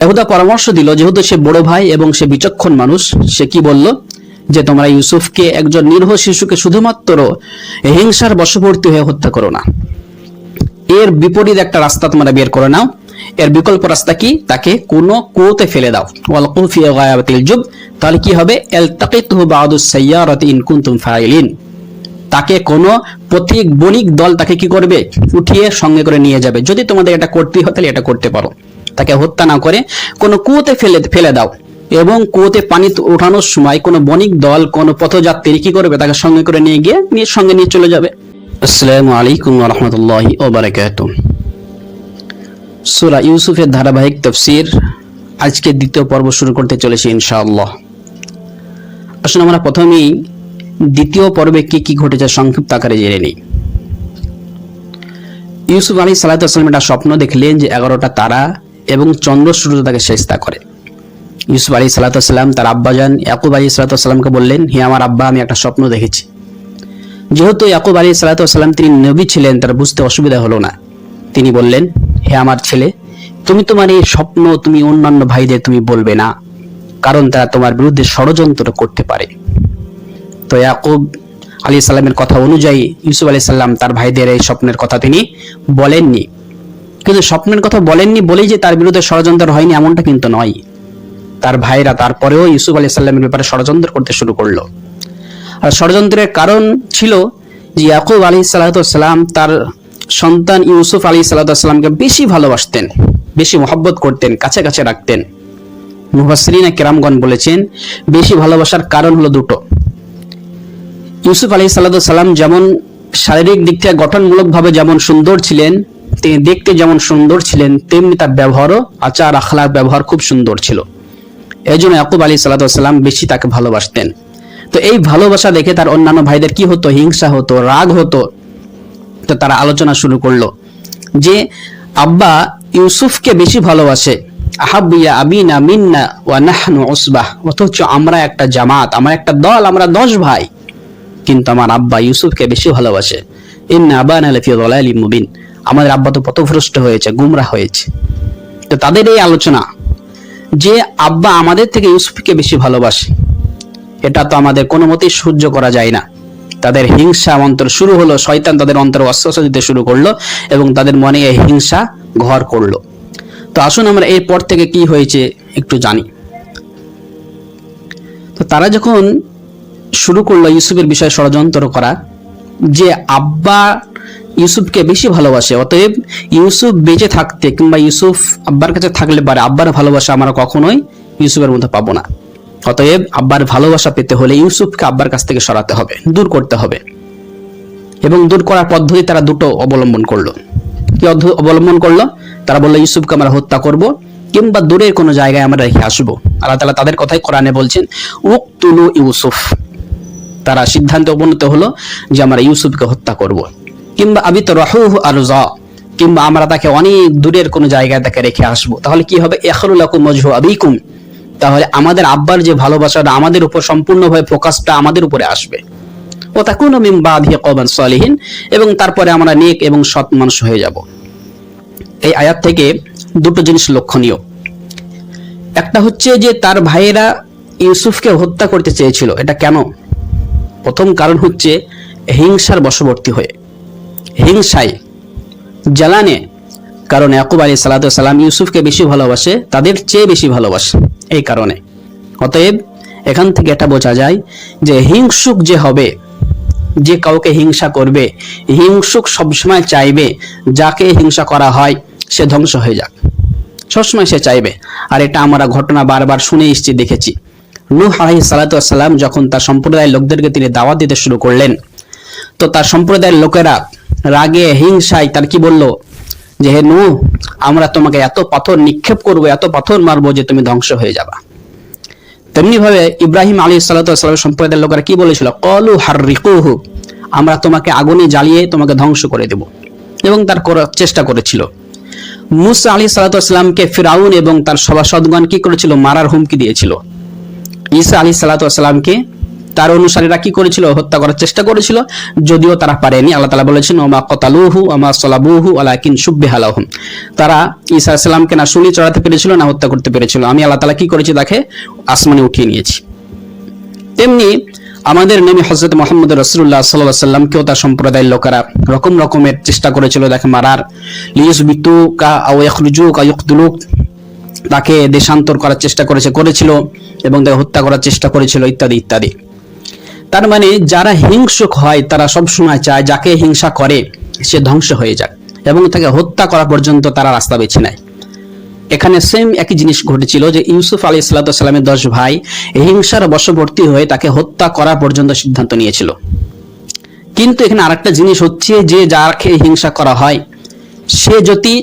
এহুদা পরামর্শ দিল, যেহেতু সে বড় ভাই এবং সে বিচক্ষণ মানুষ, সে কি বলল? যে তোমরা ইউসুফকে একজন নিরহ শিশুকে শুধুমাত্র হিংসার বশবর্তী হয়ে হত্যা করো না। এর বিপরীত একটা রাস্তা তোমরা বের করে নাও। এর বিকল্প রাস্তা কি? তাকে কোনো কুয়োতে ফেলে দাও। জুব তাহলে কি হবে? কুনতুম ফাইলিন। তাকে কোনো পথিক বণিক দল তাকে কি করবে? উঠিয়ে সঙ্গে করে নিয়ে যাবে। যদি তোমাদের এটা করতেই হয়, তাহলে এটা করতে পারো। তাকে হত্যা না করে কোনো কুয়োতে ফেলে ফেলে দাও। এবং কুয়োতে পানি ওঠানোর সময় কোনো বণিক দল, কোনো পথযাত্রী কি করবে? তাকে সঙ্গে করে নিয়ে গিয়ে নিয়ে, সঙ্গে নিয়ে চলে যাবে। আসসালামু আলাইকুম রহমতুল্লাহি ও বারাকাতুহ সূরা ইউসুফের ধারাবাহিক তফসির আজকে দ্বিতীয় পর্ব শুরু করতে চলেছি ইনশাআল্লাহ। আসলে আমরা প্রথমেই দ্বিতীয় পর্বে কি কি ঘটেছে সংক্ষিপ্ত আকারে জেনে নিই। ইউসুফ আলী সালাতাম একটা স্বপ্ন দেখলেন যে এগারোটা তারা এবং চন্দ্র সূর্য তাকে চেষ্টা করে। ইউসুফ আলী সালাতাম তার আব্বাজান ইয়াকুব আলী সালাতামকে বললেন, হে আমার আব্বা, আমি একটা স্বপ্ন দেখেছি। যেহেতু ইয়াকুব আলী সালাতাম তিনি নবী ছিলেন, তার বুঝতে অসুবিধা হলো না। তিনি বললেন, হে আমার ছেলে, তুমি তোমার এই স্বপ্ন তুমি অন্যান্য ভাইদের তুমি বলবে না, কারণ তারা তোমার বিরুদ্ধে ষড়যন্ত্র করতে পারে। তো ইয়াকুব আলী সাল্লামের কথা অনুযায়ী, ইউসুফ আলী সাল্লাম তার ভাইদের এই স্বপ্নের কথা তিনি বলেননি। কিন্তু স্বপ্নের কথা বলেননি বলেই যে তার বিরুদ্ধে ষড়যন্ত্র হয়নি, এমনটা কিন্তু নয়। তার ভাইরা তারপরেও ইউসুফ আলী সাল্লামের ব্যাপারে ষড়যন্ত্র করতে শুরু করল। আর ষড়যন্ত্রের কারণ ছিল যে ইয়াকুব আলী সাল্লাম তার সন্তান ইউসুফ আলী সাল্লামকে বেশি ভালোবাসতেন, বেশি মহব্বত করতেন, কাছে কাছে রাখতেন। মুহাসরিনা কেরামগণ বলেছেন, বেশি ভালোবাসার কারণ হলো দুটো। ইউসুফ আলী সাল্লাহ সাল্লাম যেমন শারীরিক দিক থেকে গঠনমূলকভাবে যেমন সুন্দর ছিলেন দেখতে যেমন সুন্দর ছিলেন, তেমনি তার ব্যবহারও আচার আখলাক ব্যবহার খুব সুন্দর ছিল। এই জন্য ইয়াকুব আলী সাল্লাম বেশি তাকে ভালোবাসতেন। তো এই ভালোবাসা দেখে তার অন্যান্য ভাইদের কি হতো? হিংসা হতো, রাগ হতো। তো তারা আলোচনা শুরু করল যে, আব্বা ইউসুফকে বেশি ভালোবাসে। আহাবিয়া আবিনা মিন্না ওয়া নাহনু উসবাহ। অথচ আমরা একটা জামাত, আমরা একটা দল, আমরা দশ ভাই। কিন্তু আমার আব্বা ইউসুফকে বেশি ভালোবাসে। ইন্না আবানা লাফি যালালিম মুবিন। আমাদের আব্বা তো পথভ্রষ্ট হয়েছে, গুমরা হয়েছে। তো তাদের এই আলোচনা যে আব্বা আমাদের থেকে ইউসুফকে বেশি ভালোবাসে, এটা তো আমাদের কোনো মতেই সহ্য করা যায় না। তাদের হিংসা অন্তর শুরু হলো, শয়তান তাদের অন্তর অস্ত্র দিতে শুরু করল এবং তাদের মনে এই হিংসা ঘর করল। তো আসুন আমরা এরপর থেকে কি হয়েছে একটু জানি। তো তারা যখন শুরু করল ইউসুফের বিষয়ে ষড়যন্ত্র করা, যে আব্বা ইউসুফকে বেশি ভালোবাসে, অতএব ইউসুফ বেঁচে থাকতে কিংবা ইউসুফ আব্বার কাছে থাকলে পারে আব্বার ভালোবাসা আমরা কখনোই ইউসুফের মধ্যে পাবো না। অতএব আব্বার ভালোবাসা পেতে হলে ইউসুফকে আব্বার কাছ থেকে সরাতে হবে, দূর করতে হবে। এবং দূর করার পদ্ধতি তারা দুটো অবলম্বন করল। কি অবলম্বন করল? তারা বলল, ইউসুফকে আমরা হত্যা করব কিংবা দূরের কোনো জায়গায় আমরা রেখে আসব। আল্লাহ তালা তাদের কথাই কোরআনে বলছেন, উকতুলু ইউসুফ। তারা সিদ্ধান্তে উপনীত হলো যে আমরা ইউসুফকে হত্যা করব। কিংবা আবিত রাহুহ আর কিংবা আমরা তাকে অনেক দূরের কোনো জায়গায় তাকে রেখে আসব। তাহলে কি হবে? এখরুলাকুম মজহু আবিকুম। তাহলে আমাদের আব্বার যে ভালোবাসাটা আমাদের উপর সম্পূর্ণভাবে ফোকাসটা আমাদের উপরে আসবে। ও তাকুন মিম বাদিয়া কওমান সালিহিন, এবং তারপরে আমরা নেক এবং সৎ মানুষ হয়ে যাব। এই আয়াত থেকে দুটো জিনিস লক্ষণীয়। একটা হচ্ছে যে তার ভাইয়েরা ইউসুফকে হত্যা করতে চেয়েছিল। এটা কেন? প্রথম কারণ হচ্ছে হিংসার বশবর্তী হয়ে। হিংসায়, জ্বালানে, কারণ ইয়াকুব আলী সালাম ইউসুফকে বেশি ভালোবাসে, তাদের চেয়ে বেশি ভালোবাসে এই কারণে। অতএব এখান থেকে এটা বোঝা যায় যে হিংসুক যে হবে, যে কাউকে হিংসা করবে, হিংসুক সবসময় চাইবে, যাকে হিংসা করা হয়, সে ধ্বংস হয়ে যাক। সবসময় সে চাইবে। আর এটা আমরা ঘটনা বারবার শুনে এসেছি, দেখেছি। নূহ আলাইহিস সালাম যখন তার সম্প্রদায়ের লোকদেরকে তিনি দাওয়াত দিতে শুরু করলেন তো তার সম্প্রদায়ের লোকেরা রাগে, হিংসায় তার কি বলল? যে হে নূহ, আমরা তোমাকে এত পাথর নিক্ষেপ করব, এত পাথর মারবো যে তুমি ধ্বংস হয়ে যাবা। তেমনি ভাবে ইব্রাহিম আলী সাল্লামের সম্প্রদায়ের লোকেরা কি বলেছিল? কলু হার রিকুহু আমরা তোমাকে আগুনে জ্বালিয়ে তোমাকে ধ্বংস করে দেব। এবং তার চেষ্টা করেছিল। মুসা আলী সাল্লাতামকে ফিরাউন এবং তার সভাসদগণ কি করেছিল? মারার হুমকি দিয়েছিল। ঈসা আলী সাল্লাতামকে তার অনুসারীরা কি করেছিল? হত্যা করার চেষ্টা করেছিল। যদিও তারা পারেনি। আল্লাহ তালা বলেছেন, ওমা কতালুহু আমা সলাবুহু আলাকিন সুব্বে হালাহুম তারা ঈসা সালামকে না শুলি চড়াতে পেরেছিল, না হত্যা করতে পেরেছিল। আমি আল্লাহ তালা কি করেছি তাকে? আসমানে উঠিয়ে নিয়েছি। তেমনি আমাদের নবী হজরত মোহাম্মদ রসুল্লাহ সাল্লাহ সাল্লামকেও তার সম্প্রদায়ের লোকেরা রকম রকমের চেষ্টা করেছিল তাকে মারার। লিউস বিতু কা আউয়াখরুজুক আয়ুকদুলুক তাকে দেশান্তর করার চেষ্টা করেছে, করেছিল এবং তাকে হত্যা করার চেষ্টা করেছিল, ইত্যাদি ইত্যাদি। তার মানে যারা হিংসুক হয়, তারা সব সময় চায় যাকে হিংসা করে, সে ধ্বংস হয়ে যাক এবং তাকে হত্যা করা পর্যন্ত তারা রাস্তা বেছে নেয়। এখানে সেম একই জিনিস ঘটেছিল যে ইউসুফ আলী সাল্লামের দশ ভাই হিংসার বশবর্তী হয়ে তাকে হত্যা করা পর্যন্ত সিদ্ধান্ত নিয়েছিল। কিন্তু এখানে আরেকটা জিনিস হচ্ছে যে যাকে হিংসা করা হয়, সে যদি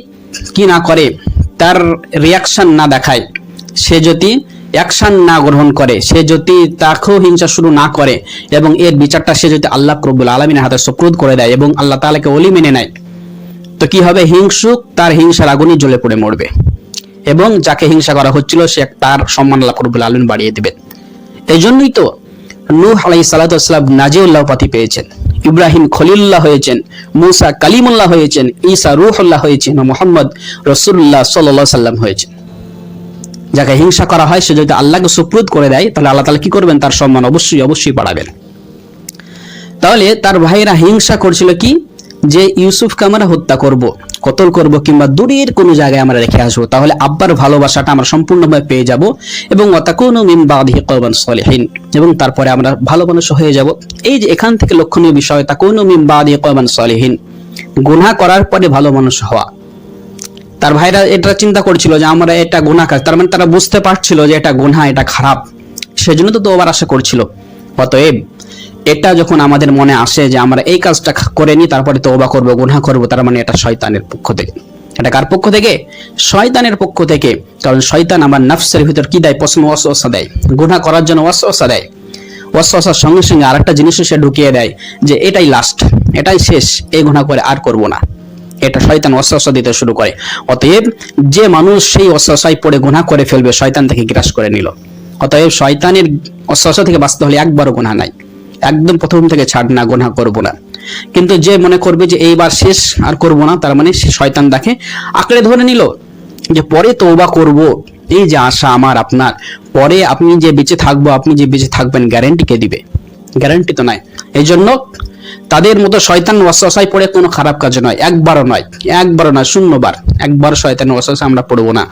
কি না করে, তার রিয়াকশন না দেখায়, সে যদি অ্যাকশন না গ্রহণ করে, সে যদি তাকেও হিংসা শুরু না করে এবং এর বিচারটা সে যদি আল্লাহ রব্বুল আলমিনের হাতে সুক্রুদ করে দেয় এবং আল্লাহ তালাকে অলি মেনে নেয়, তো কি হবে? হিংসুক তার হিংসার আগুনই জ্বলে পড়ে মরবে এবং যাকে হিংসা করা হচ্ছিল সে তার সম্মান আল্লাহ রব্বুল আলমিন বাড়িয়ে দেবেন। এই জন্যই তো নূহ আলাই সালাতাম নাজিউল্লাহ পাতি পেয়েছেন, ইব্রাহিম খলিল্লাহ হয়েছেন, মুসা কালিমুল্লাহ হয়েছেন, ঈসা রুহুল্লাহ হয়েছেন, মোহাম্মদ রসুল্লাহ সাল্লাহ সাল্লাম হয়েছেন। যাকে হিংসা করা হয়, সে যদি আল্লাহকে সুপ্রুত করে দেয়, তাহলে আল্লাহ তালা কি করবেন? তার সম্মান অবশ্যই অবশ্যই বাড়াবেন। তাহলে তার ভাইরা হিংসা করছিল কি? যে ইউসুফকে আমরা হত্যা করব, কতল করব, কিংবা দূরের কোনো জায়গায় আমরা রেখে আসব, তাহলে আব্বার ভালোবাসাটা আমরা সম্পূর্ণভাবে পেয়ে যাব এবং অতাকুনু মিন বাদিহি কওমান সলিহিন, এবং তারপরে আমরা ভালো মানুষ হয়ে যাব। এই যে এখান থেকে লক্ষণীয় বিষয় তাকুনু মিন বাদিহি কওমান সলিহিন। গুনাহ করার পরে ভালো মানুষ হওয়া। তার ভাইরা এটা চিন্তা করছিল যে আমরা এটা গুনাহ কাজ তার মানে তারা বুঝতে পারছিল যে এটা গুনাহ, এটা খারাপ। সেজন্য তো তোবার আশা করছিল। অতএব এটা যখন আমাদের মনে আসে যে আমরা এই কাজটা করে নি তারপরে তওবা করব, গুনাহ করব, তার মানে এটা শয়তানের পক্ষ থেকে। এটা কার পক্ষ থেকে? শয়তানের পক্ষ থেকে। কারণ শয়তান আমার নফসের ভিতর কি দেয়? প্রশ্ন ওয়াসওয়াসা দেয়। গুনাহ করার জন্য ওয়াসওয়াসা দেয়। ওয়াসওয়াসার সঙ্গে সঙ্গে আরেকটা জিনিসও সে ঢুকিয়ে দেয় যে এটাই লাস্ট এটাই শেষ, এই গুনাহ করে আর করব না। এটা শয়তান ওয়াসওয়াসা দিতে শুরু করে। অতএব যে মানুষ সেই ওয়াসওয়াসায় পড়ে গুনাহ করে ফেলবে, শয়তান থেকে গ্রাস করে নিল। অতএব শয়তানের ওয়াসওয়াসা থেকে বাঁচতে হলে একবারও গুনাহ নাই। একদম প্রথম থেকে ছাড় না গোনা করব না। কিন্তু যে মনে করবে যে এইবার শেষ আর করব না, তার মানে সে শয়তান তাকে আঁকড়ে ধরে নিল যে পরে তওবা করব। এই যে আশা আমার, আপনার। পরে আপনি যে বেঁচে থাকব, আপনি যে বেঁচে থাকবেন গ্যারেন্টি কে দিবে? গ্যারান্টি তো নাই। এই জন্য তাদের মতো শয়তান ওয়াসওয়াসায় পড়ে কোনো খারাপ কাজ নয়। একবারও নয়। একবারও নয়, শূন্যবার। একবার শয়তান ওয়াসওয়াসা আমরা পড়ব না।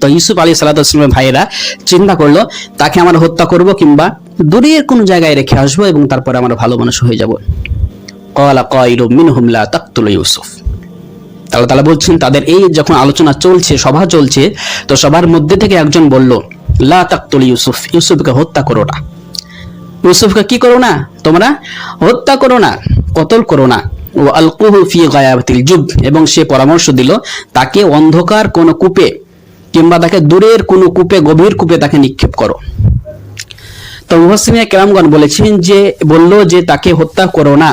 তো ইউসুফ আলী সাল্লাহামের ভাইয়েরা চিন্তা করল, তাকে আমরা হত্যা করব কিংবা দূরের কোনো জায়গায় রেখে আসব এবং তারপরে আমরা ভালো মানুষ হয়ে যাব। কলা কয়রু মিনহুম লা তাকতুল ইউসুফ। তাহলে তারা বলছেন, তাদের এই যখন আলোচনা চলছে, সভা চলছে, তো সবার মধ্যে থেকে একজন বলল, লা তাকতুল ইউসুফ, ইউসুফকে হত্যা করো না। ইউসুফকে কি করো না? তোমরা হত্যা করো না, কতল করো না। ও আলকুহু ফি গায়াবাতিল জুব এবং সে পরামর্শ দিল, তাকে অন্ধকার কোন কূপে কিংবা তাকে দূরের কোনো কূপে, গভীর কূপে তাকে নিক্ষেপ করো। তো মুহসিমিয়া কেরামগণ বলেছেন যে, বলল যে তাকে হত্যা করো না।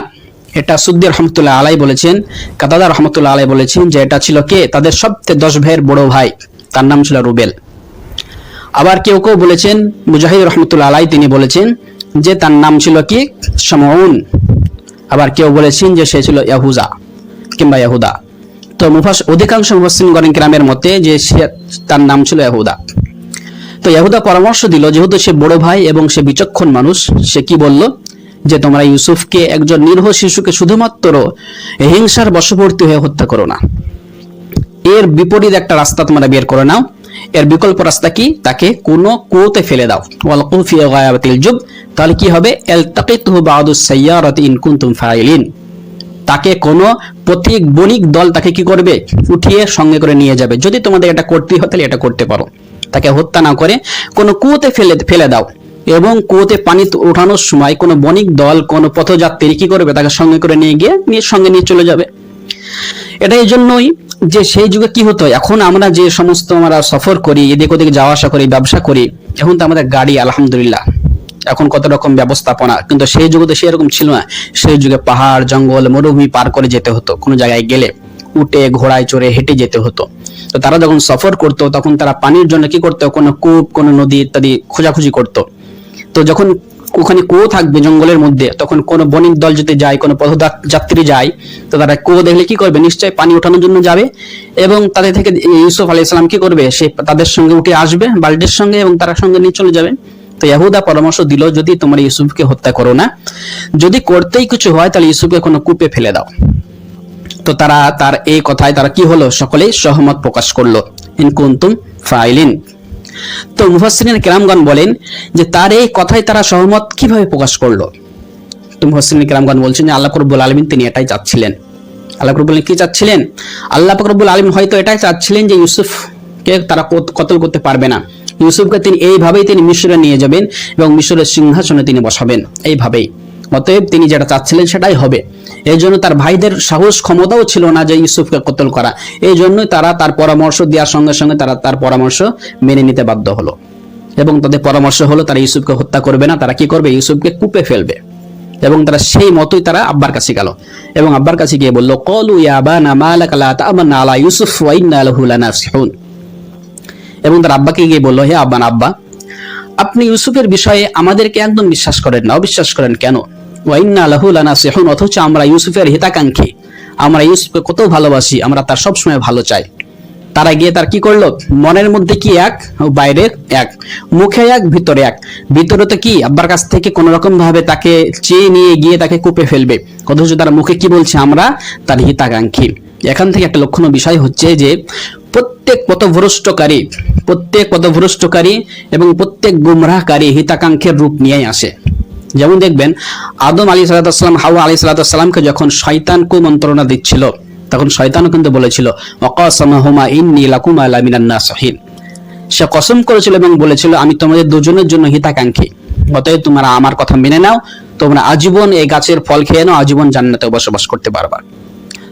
এটা সুদ্দি রহমতুল্লাহ আলাই বলেছেন, কাতাদা রহমতুল্লাহ আলাই বলেছেন যে এটা ছিল কে? তাদের সবচেয়ে দশ ভাইয়ের বড় ভাই। তার নাম ছিল রুবেল। আবার কেউ কেউ বলেছেন, মুজাহিদ রহমতুল্লাহ আলাই তিনি বলেছেন যে তার নাম ছিল কি? সমউন। আবার কেউ বলেছেন যে সে ছিল ইয়াহুজা কিংবা ইয়াহুদা। তো মুফাস অধিকাংশ মুফাসসিন গরেন গ্রামের মতে যে সে তার নাম ছিল ইয়াহুদা। তো ইয়াহুদা পরামর্শ দিল, যেহেতু সে বড় ভাই এবং সে বিচক্ষণ মানুষ, সে কি বলল? যে তোমরা ইউসুফকে একজন নিরহ শিশুকে শুধুমাত্র হিংসার বশবর্তী হয়ে হত্যা করো না। এর বিপরীত একটা রাস্তা তোমরা বের করে নাও। এর বিকল্প রাস্তা কি? তাকে কোনো কুয়োতে ফেলে দাও। ওয়াল কুফি গায়াবাতিল জুব তাহলে কি হবে? এলতাকিতুহু বাদুস সাইয়ারাতি ইন কুনতুম ফাইলিন। তাকে কোনো পথিক বণিক দল তাকে কি করবে? উঠিয়ে সঙ্গে করে নিয়ে যাবে। যদি তোমাদের এটা করতে হয়, তাহলে এটা করতে পারো। তাকে হত্যা না করে কোনো কুয়োতে ফেলে ফেলে দাও। এবং কুয়োতে পানি ওঠানোর সময় কোনো বণিক দল, কোনো পথযাত্রী কি করবে? তাকে সঙ্গে করে নিয়ে গিয়ে নিয়ে সঙ্গে নিয়ে চলে যাবে। এটা এই জন্যই যে সেই যুগে কি হতো? এখন আমরা যে সমস্ত আমরা সফর করি, এদিক ওদিক যাওয়া আসা করি, ব্যবসা করি, এখন তো আমাদের গাড়ি, আলহামদুলিল্লাহ। এখন কত রকম ব্যবস্থাপনা। কিন্তু সেই যুগে তো সেরকম ছিল না। সেই যুগে পাহাড়, জঙ্গল, মরুভূমি পার করে যেতে হতো। কোনো জায়গায় গেলে উঠে, ঘোড়ায়, চড়ে, হেঁটে যেতে হতো। তো তারা যখন সফর করতো, তখন তারা পানির জন্য কি করতো? কোনো কূপ, কোনো নদী ইত্যাদি খোঁজাখুঁজি করতো। তো যখন ওখানে কুয়ো থাকবে জঙ্গলের মধ্যে, তখন কোনো বণিক দল যদি যায়, কোনো পথযাত্রী যায়, তো তারা কুয়ো দেখলে কি করবে? নিশ্চয়ই পানি ওঠানোর জন্য যাবে। এবং তাদের থেকে ইউসুফ আলাইহিস সালাম কি করবে? সে তাদের সঙ্গে উঠে আসবে, বাল্টির সঙ্গে এবং তারা সঙ্গে নিয়ে চলে যাবে। তো ইয়াহুদা পরামর্শ দিল, যদি তোমরা ইউসুফকে হত্যা করো না, যদি করতেই কিছু হয়, তাহলে ইউসুফকে কোনো কূপে ফেলে দাও। তো তারা তার এই কথায় তারা কি হলো? সকলেই সহমত প্রকাশ করল। ইন কুন্তুম ফাইলিন। তো মুফাসসিরিন কেরামগণ বলেন যে তার এই কথায় তারা সহমত কীভাবে প্রকাশ করল? তো মুফাসসিরিন কেরামগণ বলছেন যে আল্লাহ রব্বুল আলামিন তিনি এটাই চাচ্ছিলেন। আল্লাহ রব্বুল কি চাচ্ছিলেন? আল্লাহ রব্বুল আলামিন হয়তো এটাই চাচ্ছিলেন যে ইউসুফকে তারা কতল করতে পারবে না। ইউসুফকে তিনি এইভাবেই তিনি মিশরে নিয়ে যাবেন এবং মিশরের সিংহাসনে তিনি বসাবেন। এইভাবেই। অতএব তিনি যেটা চাচ্ছিলেন সেটাই হবে। এই জন্য তার ভাইদের সাহস ক্ষমতাও ছিল না যে ইউসুফকে কতল করা। এই জন্যই তারা তার পরামর্শ দেওয়ার সঙ্গে সঙ্গে তারা তার পরামর্শ মেনে নিতে বাধ্য হলো। এবং তাদের পরামর্শ হলো, তারা ইউসুফকে হত্যা করবে না, তারা কি করবে? ইউসুফকে কূপে ফেলবে। এবং তারা সেই মতোই তারা আব্বার কাছে গেল। এবং আব্বার কাছে গিয়ে বলল, কলু আলা ইউসুফ এবং তার আব্বাকে গিয়ে বলল, হে আব্বান আব্বা, আপনি ইউসুফের বিষয়ে আমাদেরকে একদম বিশ্বাস করেন না। অবিশ্বাস করেন কেন? ওয়াইন্না লাহু লানাসিহুন, অথচ আমরা ইউসুফের হিতাকাঙ্ক্ষী। আমরা ইউসুফকে কত ভালোবাসি, আমরা তার সবসময় ভালো চাই। তারা গিয়ে তার কি করল? মনের মধ্যে কি এক? বাইরে এক। মুখে এক, ভিতরে এক। ভিতরে তো কি? আব্বার কাছ থেকে কোন রকম ভাবে তাকে চেয়ে নিয়ে গিয়ে তাকে কূপে ফেলবে। অথচ তারা মুখে কি বলছে? আমরা তার হিতাকাঙ্ক্ষী। এখান থেকে একটা লক্ষণীয় বিষয় হচ্ছে যে, প্রত্যেক পথভ্রষ্টকারী প্রত্যেক পথভ্রষ্টকারী এবং প্রত্যেক গুমরাহকারী হিতাকাঙ্ক্ষের রূপ নিয়েই আসে। যেমন দেখবেন, আদম আলী সালাতাম হাওয়া আলী সালাতামকে যখন শয়তান কুমন্ত্রণা দিচ্ছিল, তখন শয়তানও কিন্তু বলেছিল অকাসমা ইন্নি সে কসম করেছিল এবং বলেছিল, আমি তোমাদের দুজনের জন্য হিতাকাঙ্ক্ষী। অতএব তোমরা আমার কথা মেনে নাও, তোমরা আজীবন এই গাছের ফল খেয়ে নাও, আজীবন জান্নাতে বসবাস করতে পারবা।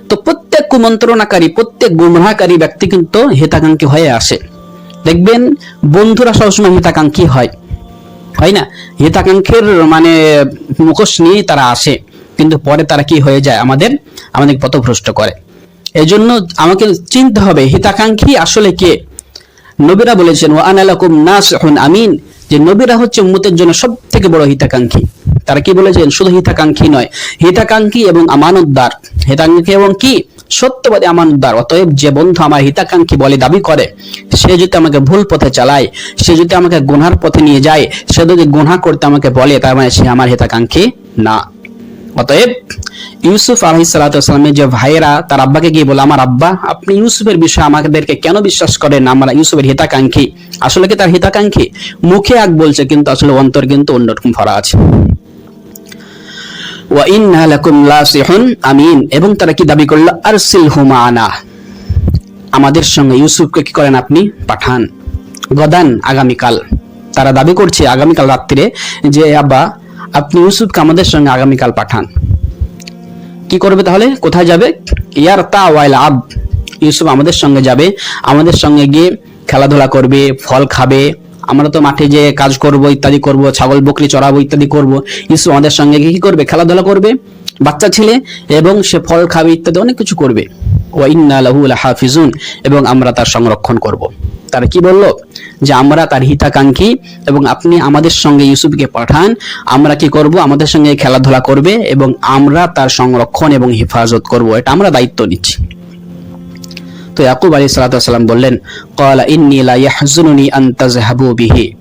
তো প্রত্যেক কুমন্ত্রণাকারী, প্রত্যেক গুমরাহকারী ব্যক্তি কিন্তু হিতাকাঙ্ক্ষী হয়ে আসে। দেখবেন, বন্ধুরা সবসময় হিতাকাঙ্ক্ষী হয়। হয় না? হিতাকাঙ্ক্ষীর মানে মুখোশ নিয়ে তারা আসে। কিন্তু পরে তারা কি হয়ে যায়? আমাদের আমাদের পথভ্রষ্ট করে। এই জন্য আমাকে চিনতে হবে, হিতাকাঙ্ক্ষী আসলে কে? নবীরা বলেছেন ও আনালাকুম নাসহুন আমিন। যে নবীরা হচ্ছে উম্মতের জন্য সব থেকে বড় হিতাকাঙ্ক্ষী। তারা কি বলেছেন শুধু হিতাকাঙ্ক্ষী নয়, হিতাকাঙ্ক্ষী এবং আমানতদার। হিতাকাঙ্ক্ষী এবং কি? সত্যবাদী আমানতদার। অতএব যে বন্ধু আমার হিতাকাঙ্ক্ষী বলে দাবি করে, সে যদি আমাকে ভুল পথে চালায়, সে যদি আমাকে গুনহার পথে নিয়ে যায়, সে যদি গুনহা করতে আমাকে বলে, তার মানে সে আমার হিতাকাঙ্ক্ষী না। অতএব ইউসুফ আলহিসাল্লামের যে ভাইয়েরা, তার আব্বাকে গিয়ে বলে, আমার আব্বা, আপনি ইউসুফের বিষয়ে আমাদেরকে কেন বিশ্বাস করেন? আমরা ইউসুফের হিতাকাঙ্ক্ষী। আসলে কি তার হিতাকাঙ্ক্ষী? মুখে এক বলছে, কিন্তু আসলে অন্তর কিন্তু অন্যরকম ভরা আছে। আমিন। এবং তারা কি দাবি করল? আরসিলহু মাআনা আমাদের সঙ্গে ইউসুফকে কি করেন আপনি? পাঠান। গদান আগামীকাল। তারা দাবি করছে আগামীকাল রাত্রিরে যে, আব্বা আপনি ইউসুফকে আমাদের সঙ্গে আগামীকাল পাঠান। কি করবে তাহলে? কোথায় যাবে? ইয়ার তা ওয়াইল আব। ইউসুফ আমাদের সঙ্গে যাবে, আমাদের সঙ্গে গিয়ে খেলাধুলা করবে, ফল খাবে। আমরা তো মাঠে যে কাজ করব, ইত্যাদি করব, ছাগল বকরি চড়াবো, ইত্যাদি করব। ইউসুফ আমাদের সঙ্গে গিয়ে কি করবে? খেলাধুলা করবে। বাচ্চা ছেলে এবং সে ফল খাবে ইত্যাদি অনেক কিছু করবে। লাহু এবং আমরা তার সংরক্ষণ করব। তারা কি বলল? যে আমরা তার হিতাকাঙ্ক্ষী, এবং আপনি আমাদের সঙ্গে ইউসুফকে পাঠান, আমরা কি করব? আমাদের সঙ্গে খেলাধুলা করবে, এবং আমরা তার সংরক্ষণ এবং হেফাজত করব। এটা আমরা দায়িত্ব নিচ্ছি। তো ইয়াকুব আলী সালাতাম বললেন কলা ইন্নি লা ইয়াহজুনুনি বিহি।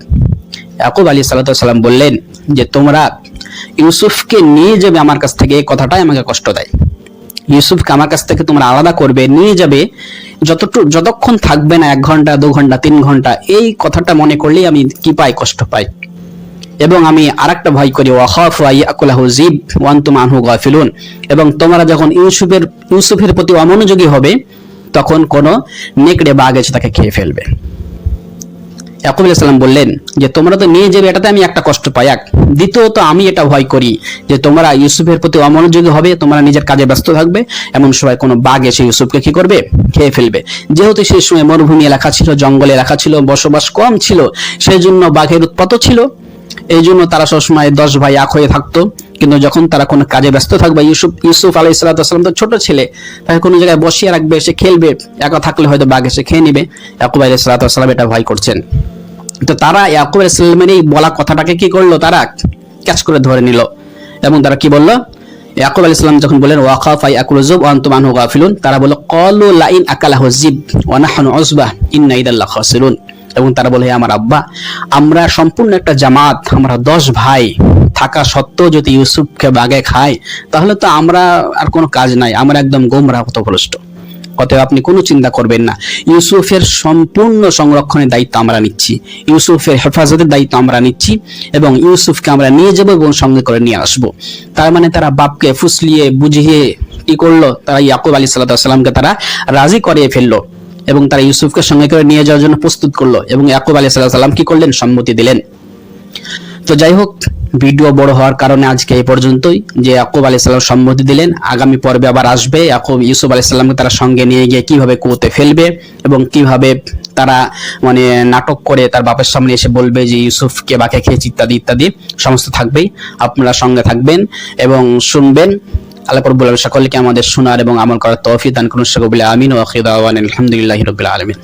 ইয়াকুব আলী সালাতাম বললেন, যে তোমরা ইউসুফকে নিয়ে যাবে আমার কাছ থেকে, এই কথাটাই আমাকে কষ্ট দেয়। ইউসুফকে আমার কাছ থেকে তোমরা আলাদা করবে, নিয়ে যাবে যতটুকু যতক্ষণ থাকবে না, এক ঘণ্টা, দু ঘণ্টা, তিন ঘণ্টা, এই কথাটা মনে করলেই আমি কি পাই, কষ্ট পাই। এবং আমি আরেকটা ভয় করি, ওয়াখাফু আইয়াকুলাহু জিব ওয়া আনতুম আনহু গাফিলুন। এবং তোমরা যখন ইউসুফের ইউসুফের প্রতি অমনোযোগী হবে, তখন কোনো নেকড়ে বাঘ এসে তাকে খেয়ে ফেলবে। ইয়াকুব বললেন যে, তোমরা তো নিয়ে যাবে, এটাতে আমি একটা কষ্ট পাই। এক, দ্বিতীয়ত, আমি এটা ভয় করি যে, তোমরা ইউসুফের প্রতি অমনোযোগী হবে, তোমরা নিজের কাজে ব্যস্ত থাকবে, এমন সময় কোনো বাঘ এসে ইউসুফকে কি করবে? খেয়ে ফেলবে। যেহেতু সেই সময় মরুভূমি এলাকা ছিল, জঙ্গলে এলাকা ছিল, বসবাস কম ছিল সেই জন্য বাঘের উৎপাত ছিল। এই জন্য তারা সবসময় দশ ভাই এক হয়ে থাকতো। কিন্তু যখন তারা কোনো কাজে ব্যস্ত থাকবে, ইউসুফ ইউসুফ আলাই সালাম তো ছোট ছেলে, তাকে কোনো জায়গায় বসিয়ে রাখবে, সে খেলবে, একা থাকলে হয়তো বাঘ এসে খেয়ে নিবে। ইয়াকুব আলাই সালাম এটা ভয় করছেন। তো তারা ইয়াকুব আলাইসাল্লামের এই বলা কথাটাকে কি করল? তারা ক্যাচ করে ধরে নিল। এবং তারা কি বলল? ইয়াকুব আলাইহিস সালাম যখন বলেন ওয়াকাফ আই আকুল যুব ওয়া আনতুম গাফিলুন তারা বলল, ক্বালু লাইন আকালাহু যিব ওয়া নাহনু উসবাহ ইন্না এবং তারা বলে আমার আব্বা, আমরা সম্পূর্ণ একটা জামাত, আমরা দশ ভাই থাকা সত্ত্বেও যদি ইউসুফকে বাগে খায়, তাহলে তো আমরা আর কোনো কাজ নাই, আমরা একদম গোমরা হতভ্রষ্ট অতএব আপনি কোনো চিন্তা করবেন না। ইউসুফের সম্পূর্ণ সংরক্ষণের দায়িত্ব আমরা নিচ্ছি। ইউসুফের হেফাজতের দায়িত্ব আমরা নিচ্ছি এবং ইউসুফকে আমরা নিয়ে যাব এবং সঙ্গে করে নিয়ে আসব। তার মানে তারা বাপকে ফুসলিয়ে, বুঝিয়ে কি করল? তারা ইয়াকুব আলী সাল্লামকে তারা রাজি করিয়ে ফেলল এবং তারা ইউসুফকে সঙ্গে করে নিয়ে যাওয়ার জন্য প্রস্তুত করল এবং ইয়াকুব আলী সাল্লাহ সাল্লাম কি করলেন? সম্মতি দিলেন। তো যাই হোক ভিডিও বড় হওয়ার কারণে আজকে এই পর্যন্তই। যে ইয়াকুব আলী সাল্লাম সম্মতি দিলেন, আগামী পর্বে আবার আসবে। ইয়াকুব, ইউসুফ আলী সাল্লামকে তারা সঙ্গে নিয়ে গিয়ে কীভাবে কুয়োতে ফেলবে এবং কীভাবে তারা মানে নাটক করে তার বাপের সামনে এসে বলবে যে ইউসুফকে বাকে খেয়েছে ইত্যাদি ইত্যাদি, সমস্ত থাকবেই। আপনারা সঙ্গে থাকবেন এবং শুনবেন। আল্লাহ রব্বুল সকলকে আমাদের শোনার এবং আমল করার তৌফিক দান করুন। সকলে আমিন আখির দাওয়ানা আলহামদুলিল্লাহি রাব্বিল আলামিন।